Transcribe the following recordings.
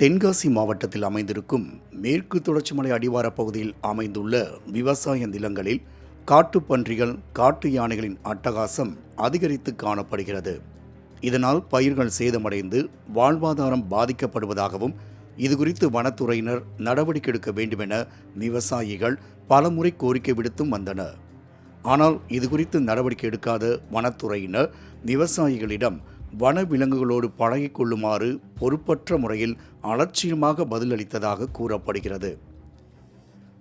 தென்காசி மாவட்டத்தில் அமைந்திருக்கும் மேற்கு தொடர்ச்சி மலை அடிவாரப் பகுதியில் அமைந்துள்ள விவசாய நிலங்களில் காட்டுப்பன்றிகள் காட்டு யானைகளின் அட்டகாசம் அதிகரித்து காணப்படுகிறது. இதனால் பயிர்கள் சேதமடைந்து வாழ்வாதாரம் பாதிக்கப்படுவதாகவும் இதுகுறித்து வனத்துறையினர் நடவடிக்கை எடுக்க வேண்டுமென விவசாயிகள் பலமுறை கோரிக்கை விடுத்தும் வந்தனர். ஆனால் இதுகுறித்து நடவடிக்கை எடுக்காத வனத்துறையினர் விவசாயிகளிடம் வன விலங்குகளோடு கொள்ளுமாறு பொறுப்பற்ற முறையில் அலட்சியமாக பதிலளித்ததாக கூறப்படுகிறது.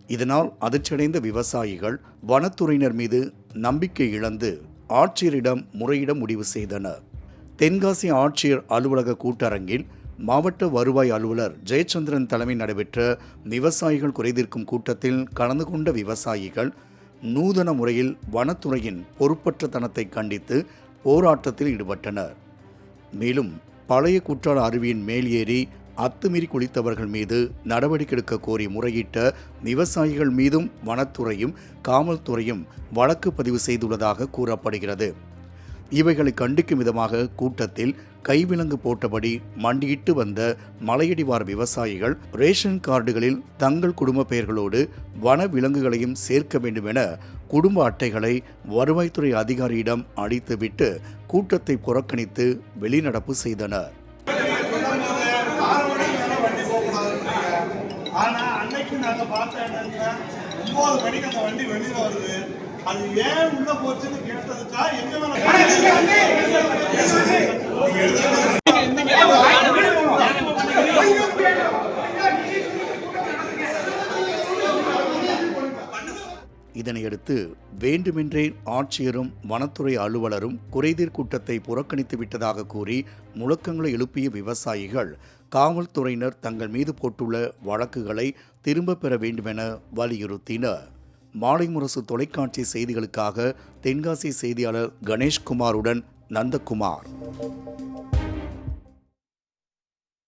இதனால் அதிர்ச்சியடைந்த விவசாயிகள் வனத்துறையினர் மீது நம்பிக்கை இழந்து ஆட்சியரிடம் முறையிட முடிவு செய்தனர். தென்காசி ஆட்சியர் அலுவலக கூட்டரங்கில் மாவட்ட வருவாய் அலுவலர் ஜெயச்சந்திரன் தலைமை நடைபெற்ற விவசாயிகள் குறைதீர்க்கும் கூட்டத்தில் கலந்து கொண்ட விவசாயிகள் நூதன முறையில் வனத்துறையின் பொறுப்பற்ற தனத்தை கண்டித்து போராட்டத்தில் ஈடுபட்டனர். மேலும் பழைய குற்றால அருவியின் மேல் ஏறி அத்துமீறி குளித்தவர்கள் மீது நடவடிக்கை எடுக்க கோரி முறையிட்ட விவசாயிகள் மீதும் வனத்துறையும் காவல்துறையும் வழக்கு பதிவு செய்துள்ளதாக கூறப்படுகிறது. இவைகளை கண்டிக்கும் விதமாக கூட்டத்தில் கைவிலங்கு போட்டபடி மண்டியிட்டு வந்த மலையடிவார விவசாயிகள் ரேஷன் கார்டுகளில் தங்கள் குடும்ப பெயர்களோடு வன விலங்குகளையும் சேர்க்க வேண்டும் என குடும்ப அட்டைகளை வருவாய்த்துறை அதிகாரியிடம் அளித்துவிட்டு கூட்டத்தை புறக்கணித்து வெளிநடப்பு செய்தனர். அன்னைக்கு ஒன்பது மணிக்கு அந்த வண்டி வெளியில வருது. அது ஏன் உள்ள போச்சுன்னு கேட்டதுக்கா எங்க இதனையடுத்து வேண்டுமென்றே ஆட்சியரும் வனத்துறை அலுவலரும் குறைதீர் கூட்டத்தை புறக்கணித்து விட்டதாக கூறி முழக்கங்களை எழுப்பிய விவசாயிகள் காவல்துறையினர் தங்கள் மீது போட்டுள்ள வழக்குகளை திரும்பப் பெற வேண்டுமென வலியுறுத்தினர். மாலை முரசு தொலைக்காட்சி செய்திகளுக்காக தென்காசி செய்தியாளர் கணேஷ்குமாருடன் நந்தகுமார்.